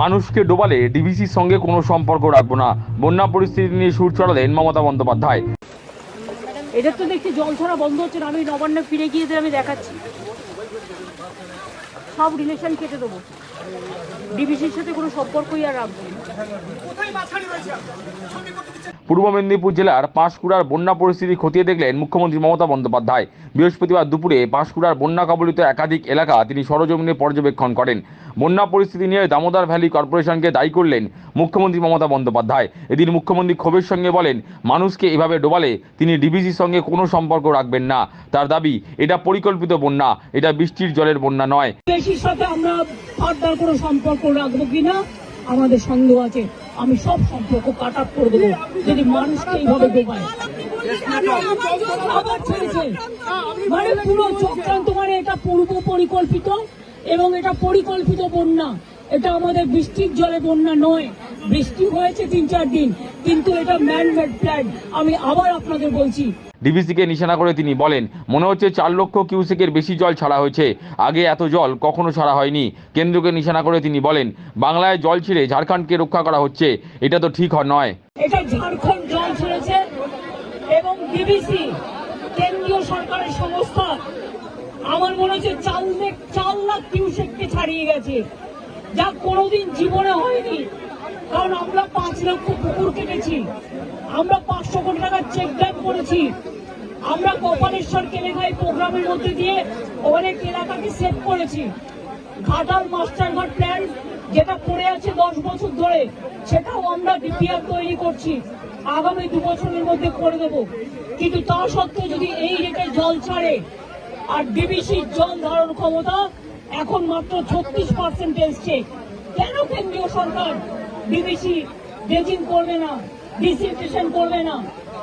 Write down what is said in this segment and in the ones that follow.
মানুষকে ডোবালে ডিভিসির সঙ্গে কোনো সম্পর্ক রাখব না। বন্যা পরিস্থিতি নিয়ে সুর চড়ালেন মমতা বন্দ্যোপাধ্যায়। এদের তো দেখছি জল ছড়া বন্ধ হচ্ছে না আমি নবান্নে ফিরে গিয়ে আমি দেখাচ্ছি। সব রিলেশন কেটে দেবো। ডিবিসির সাথে কোনো সম্পর্কই আর রাখব পূর্ব মেদিনীপুর জেলার পাঁশকুড়ার বন্যা পরিস্থিতি খতিয়ে দেখলেন মুখ্যমন্ত্রী মমতা বন্দ্যোপাধ্যায়। বৃহস্পতিবার দুপুরে পাঁশকুড়ার বন্যা কবলিত একাধিক এলাকা তিনি সরজমিনে পর্যবেক্ষণ করেন। বন্যা পরিস্থিতি নিয়ে দামোদর ভ্যালি কর্পোরেশনকে দায়ী করলেন মুখ্যমন্ত্রী মমতা বন্দ্যোপাধ্যায়। এদিন মুখ্যমন্ত্রী ক্ষোভের সঙ্গে বলেন, মানুষকে এভাবে ডোবালে তিনি ডিবিসির সঙ্গে কোনো সম্পর্ক রাখবেন না। তার দাবি, এটা পরিকল্পিত বন্যা, এটা বৃষ্টির জলের বন্যা নয়। সাথে কোনো সম্পর্ক রাখব কিনা? আমাদের সন্দেহ আছে। আমি সব সম্পর্ক কাট আপ করে দেবো। যদি মানুষকে এইভাবে ডোবায়। মানে পুরো চক্রান্ত মানে এটা পূর্ব পরিকল্পিত এবং এটা পরিকল্পিত বন্যা। এটা আমাদের বৃষ্টির জলে বন্যা নয়। বৃষ্টি হয়েছে তিন চার দিন কিন্তু এটা ম্যান মেড প্ল্যান আমি আবার আপনাদের বলছি। ডিবিসিকে নিশানা করে তিনি বলেন মনে হচ্ছে চার লক্ষ কিউসেকের বেশি জল ছাড়া হয়েছে। আগে এত জল কখনো ছাড়া হয়নি। কেন্দ্রকে নিশানা করে তিনি বলেন বাংলায় জল ছিঁড়ে ঝাড়খণ্ডকে রক্ষা করা হচ্ছে। এটা তো ঠিক হয় নয়। এটা ঝাড়খণ্ড জল ছেড়েছে এবং বিবিসি কেন্দ্রীয় সরকারের সংস্থা আমার মনে হচ্ছে চার লাখ কিউসেককে ছাড়িয়ে গেছে, যা কোনোদিন জীবনে হয়নি। কারণ আমরা পাঁচ লক্ষ পুকুর কেটেছি, আমরা পাঁচশো কোটি টাকার চেক ড্যাম করেছি। আমরা গোপালেশ্বর কেলেঙ্গাই প্রোগ্রামের মধ্যে দিয়ে অনেক এলাকাকে সেভ করেছি। ঘাটাল মাস্টারঘাট প্ল্যান যেটা পড়ে আছে দশ বছর ধরে, সেটাও আমরা ডিপিআর তৈরি করছি। আগামী দু বছরের মধ্যে করে দেব। কিন্তু তা সত্ত্বেও যদি এই রেটে জল ছাড়ে, আর ডিবিসির জল ধারণ ক্ষমতা এখন মাত্র ছত্রিশ পার্সেন্ট এসছে। কেন কেন্দ্রীয় সরকার ডিবিসি ড্রেজিং করবে না, ডিসিনফেকশন করবে না?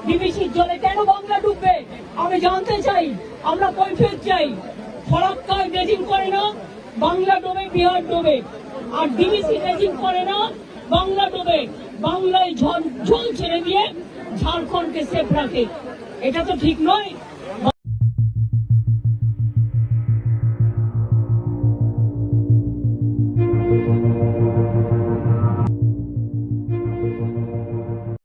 ডিবিসির জলে কেন বাংলা ডুববে? আমি জানতে চাই, আমরা কৈফিয়ত চাই। ফরাক্কায় ড্রেজিং করে না, বাংলা ডোবে, বিহার ডোবে। আর ডিবিসি ড্রেজিং করে না, বাংলা ডোবে। বাংলায় জল জল ছেড়ে দিয়ে ঝাড়খণ্ডকে সেফ রাখে। এটা তো ঠিক নয়।